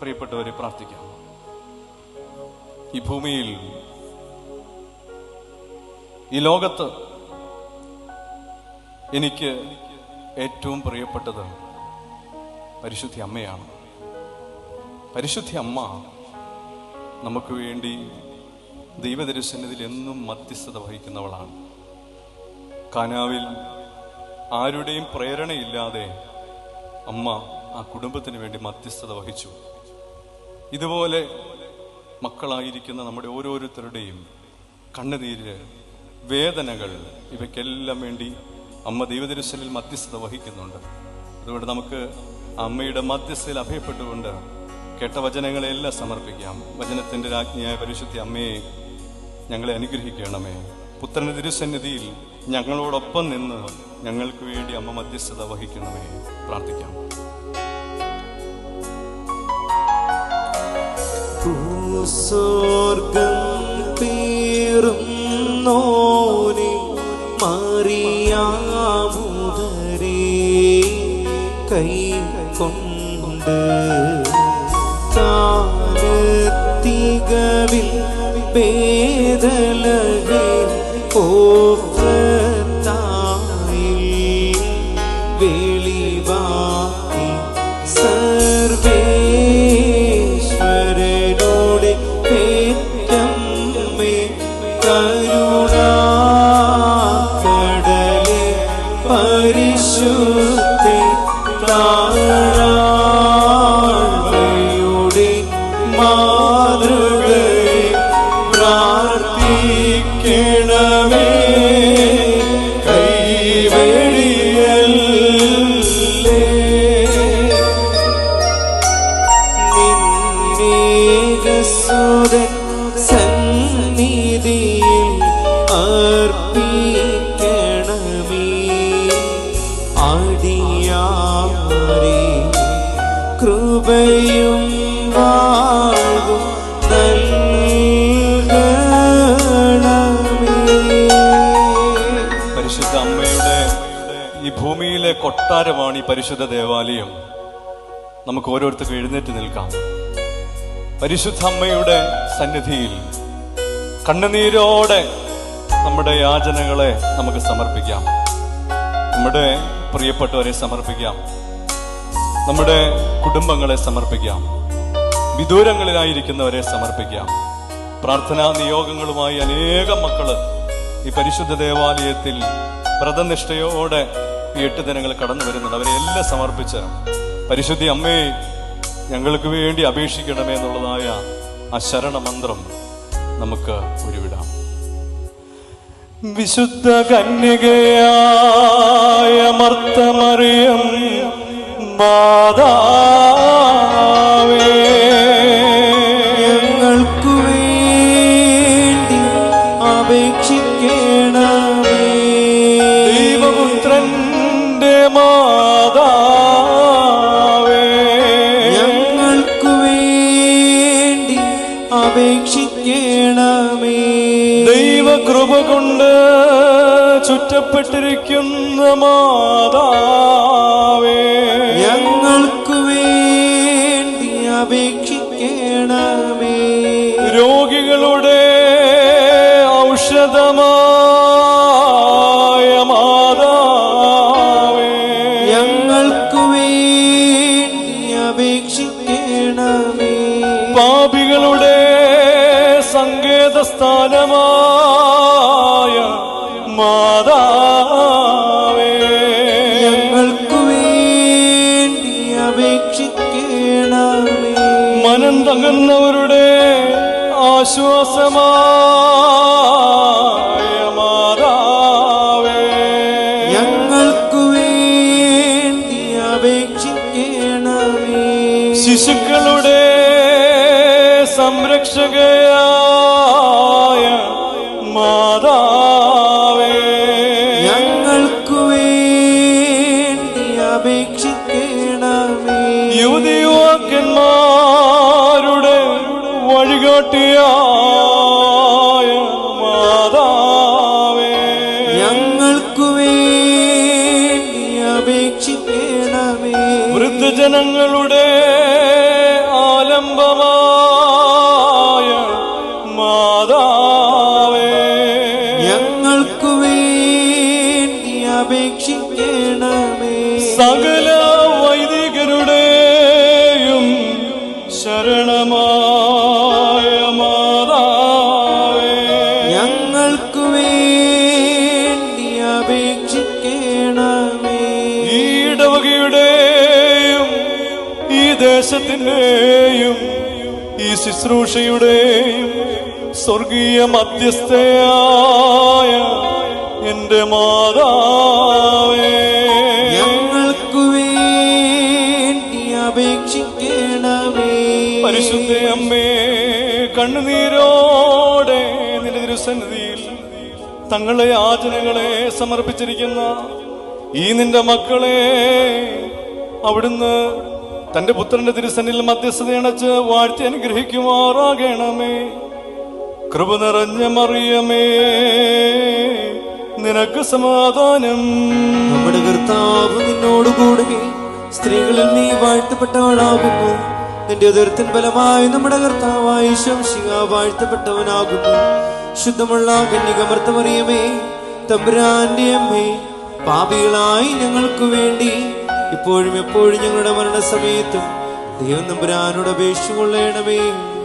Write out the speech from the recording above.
പ്രിയപ്പെട്ടവരെ പ്രാർത്ഥിക്കാം. ഈ ഭൂമിയിൽ ഈ ലോകത്ത് എനിക്ക് ഏറ്റവും പ്രിയപ്പെട്ടത് പരിശുദ്ധി അമ്മയാണ്. പരിശുദ്ധി അമ്മ നമുക്ക് വേണ്ടി ദൈവദർശനത്തിൽ എന്നും മധ്യസ്ഥത വഹിക്കുന്നവളാണ്. കാനാവിൽ ആരുടെയും പ്രേരണയില്ലാതെ അമ്മ ആ കുടുംബത്തിന് വേണ്ടി മധ്യസ്ഥത വഹിച്ചു. ഇതുപോലെ മക്കളായിരിക്കുന്ന നമ്മുടെ ഓരോരുത്തരുടെയും കണ്ണുനീര് വേദനകൾ ഇവയ്ക്കെല്ലാം വേണ്ടി അമ്മ ദൈവദർശനിൽ മധ്യസ്ഥത വഹിക്കുന്നുണ്ട്. അതുകൊണ്ട് നമുക്ക് അമ്മയുടെ മധ്യസ്ഥയിൽ അഭയപ്പെട്ടുകൊണ്ട് കേട്ട വചനങ്ങളെല്ലാം സമർപ്പിക്കാം. വചനത്തിന്റെ രാജ്ഞിയായ പരിശുദ്ധി അമ്മയെ ഞങ്ങളെ അനുഗ്രഹിക്കണമേ. പുത്രന്റെ തിരുസന്നിധിയിൽ ഞങ്ങളോടൊപ്പം നിന്ന് ഞങ്ങൾക്ക് വേണ്ടി അമ്മ മധ്യസ്ഥത വഹിക്കണമേ. പ്രാർത്ഥിക്കാം. സ്വർഗം പേറുന്നോനെ മറിയാമുതരേ കൈ കൊണ്ട്. താരത്തികവിൽ വേദലകിൽ ഓഫ്രത്തായിൽ വെളിവാക്കി സർവേശ്വരനോട് പരിശുദ്ധി താഴാഴ്വയുടെ മാതൃകയെ പ്രാർത്ഥിക്കണമേ. കൊട്ടാരമാണ് ഈ പരിശുദ്ധ ദേവാലയം. നമുക്ക് ഓരോരുത്തർക്കും എഴുന്നേറ്റ് നിൽക്കാം. പരിശുദ്ധ അമ്മയുടെ സന്നിധിയിൽ കണ്ണുനീരോടെ നമ്മുടെ യാചനകളെ നമുക്ക് സമർപ്പിക്കാം. നമ്മുടെ പ്രിയപ്പെട്ടവരെ സമർപ്പിക്കാം. നമ്മുടെ കുടുംബങ്ങളെ സമർപ്പിക്കാം. വിദൂരങ്ങളിലായിരിക്കുന്നവരെ സമർപ്പിക്കാം. പ്രാർത്ഥനാ നിയോഗങ്ങളുമായി അനേകം മക്കൾ ഈ പരിശുദ്ധ ദേവാലയത്തിൽ വ്രതനിഷ്ഠയോടെ ഈ എട്ട് ദിനങ്ങൾ കടന്നു വരുന്നുണ്ട്. അവരെ എല്ലാം സമർപ്പിച്ച് പരിശുദ്ധി അമ്മയെ ഞങ്ങൾക്ക് വേണ്ടി അപേക്ഷിക്കണമേ എന്നുള്ളതായ ആ ശരണമന്ത്രം നമുക്ക് ഉരുവിടാം. വിശുദ്ധ കന്യകയായ മർത്തമറിയം മാതാവേ ഞങ്ങൾക്കു വേണ്ടി അപേക്ഷിക്കണമേ അപേക്ഷിക്കണമേ. ദൈവകൃപ കൊണ്ട് ചുറ്റപ്പെട്ടിരിക്കുന്ന മാതാവേ ആശ്വാസമായ മാതാവേ ഞങ്ങൾക്കു വേണ്ടി അപേക്ഷിക്കണമേ. ശിശുക്കളുടെ സംരക്ഷകയായ മാതാവേ. ഞങ്ങൾക്കു വേണ്ടി അപേക്ഷിക്കണമേ. യുവതിയുവാക്കന്മാരുടെ വഴികാട്ടിയായ മാതാവേ. ഞങ്ങൾക്കു വേണ്ടി അപേക്ഷിക്കണമേ. വൃദ്ധജനങ്ങളുടെ ആലംബമായ മാതാവേ. ഞങ്ങൾക്കു വേണ്ടി അപേക്ഷിക്കണമേ. സകല ഞങ്ങൾക്ക് വേണ്ടി അപേക്ഷിക്കണമേ. ഈ ഇടവകയുടെയും ഈ ദേശത്തിന്റെയും ഈ ശുശ്രൂഷയുടെയും സ്വർഗീയ മധ്യസ്ഥയായ എന്റെ മാതാവേ. ഞങ്ങൾക്ക് വേണ്ടി അപേക്ഷിക്കണമേ. പരിശുദ്ധ അമ്മേ കണ്ണുനീരോടെ നിന്റെ തിരുസന്നിധിയിൽ തങ്ങളെ യാചനകളെ സമർപ്പിച്ചിരിക്കുന്ന ഈ നിന്റെ മക്കളെ അവിടുന്ന് തന്റെ പുത്രന്റെ തിരുസന്നിൽ മധ്യസ്ഥത അണച്ച് വാഴ്ത്തി അനുഗ്രഹിക്കുമാറാകണമേ. കൃപ നിറഞ്ഞ മറിയമേ നിനക്ക് സമാധാനം. നമ്മുടെ കർത്താവ് നിന്നോടുകൂടെ സ്ത്രീകളിൽ നീ വാഴ്ത്തപ്പെട്ടവളാകുന്നു നിന്റെ ഉദരത്തിൻ ഫലമായി നമ്മുടെ കർത്താവായി ശംശിക വാഴ്ത്തപ്പെട്ടവനാകുന്നു. ശുദ്ധമുള്ള കന്യകമർത്തമറിയമേ തമ്പുരാന്റെ അമ്മേ പാപികളായി ഞങ്ങൾക്ക് വേണ്ടി ഇപ്പോഴും എപ്പോഴും ഞങ്ങളുടെ മരണസമയത്തും ദൈവം തമ്പുരാനോട് അപേക്ഷ കൊള്ളണമേ. ആമേ